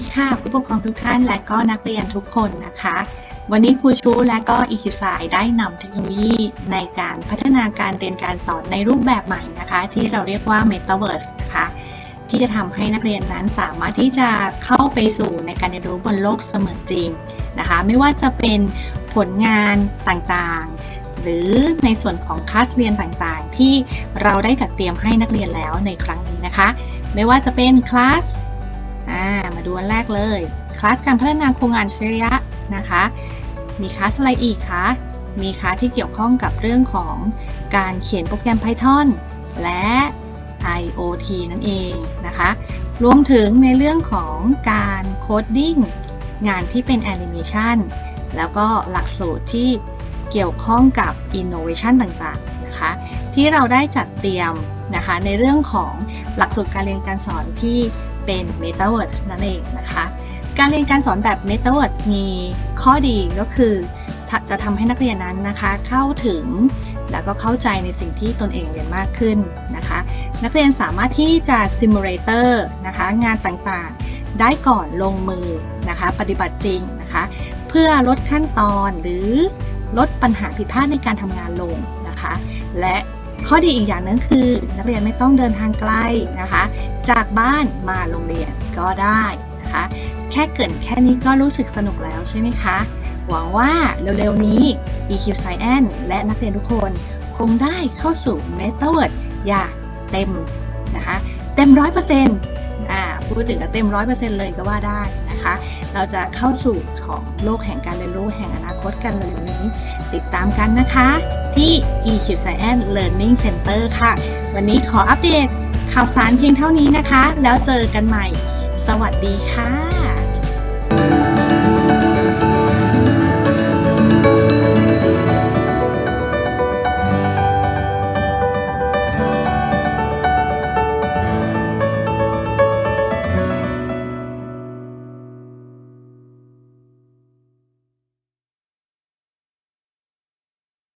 ีค่ะผู้ปกครองทุกท่านและก็นักเรียนทุกคนนะคะ วันนี้ครูชูและก็อีคิวสายได้นำเทคโนโลยีในการพัฒนาการเรียนการสอนในรูปแบบใหม่นะคะ ที่เราเรียกว่า Metaverse นะคะที่จะทำให้นักเรียนนั้นสามารถที่จะเข้าไปสู่ในการเรียนรู้บนโลกเสมือนจริงนะคะ ไม่ว่าจะเป็นผลงานต่างๆ หรือในส่วนของคลาสเรียนต่างๆ ที่เราได้จัดเตรียมให้นักเรียนแล้วในครั้งนี้นะคะ ไม่ว่าจะเป็นคลาส อ่ามาดูอันแรกเลยคลาสการพัฒนาโครงงานอัจฉริยะนะคะ มีคลาสอะไรอีกคะ มีคลาสที่เกี่ยวข้องกับเรื่องของการเขียนโปรแกรม Python และ IoT นั่นเองนะคะ รวมถึงในเรื่องของการโคดดิ้งงานที่เป็นแอนิเมชันแล้วก็หลักสูตรที่เกี่ยวข้องกับ Innovation ต่างๆนะคะ ที่เราได้จัดเตรียมนะคะในเรื่องของหลักสูตรการเรียนการสอนที่ เป็น Metaverse นั่นเองนะคะ การเรียนการสอนแบบ Metaverse มีข้อดีก็คือจะทำให้นักเรียนนั้นนะคะเข้าถึงแล้วก็เข้าใจในสิ่งที่ตนเองเรียนมากขึ้นนะคะ นักเรียนสามารถที่จะ simulator นะคะงานต่างๆ ได้ก่อนลงมือนะคะ ปฏิบัติจริงนะคะ เพื่อลดขั้นตอนหรือลดปัญหาผิดพลาดในการทำงานลงนะคะ และ ข้อดีอีกอย่างหนึงคือ นักเรียนไม่ต้องเดินทางไกลนะคะ จากบ้านมาโรงเรียนก็ได้นะคะ แค่เกินแค่นี้ก็รู้สึกสนุกแล้วใช่ไหมคะ หวังว่าเร็วๆนี้ EQ Science และนักเรียนทุกคนคงได้เข้าสู่ Metaverse อย่างเต็มนะคะ เต็มร้อยเปอร์เซ็นต์อ่าพูดถึงก็เต็มร้อยเปอร์เซ็นต์เลยก็ว่าได้นะคะ เราจะเข้าสู่ของโลกแห่งการเรียนรู้แห่งอนาคตกันเลยนี้ ติดตามกันนะคะ ที่ EQ Science Learning Center ค่ะ วันนี้ขออัปเดตข่าวสารเพียงเท่านี้นะคะ แล้วเจอกันใหม่ สวัสดีค่ะ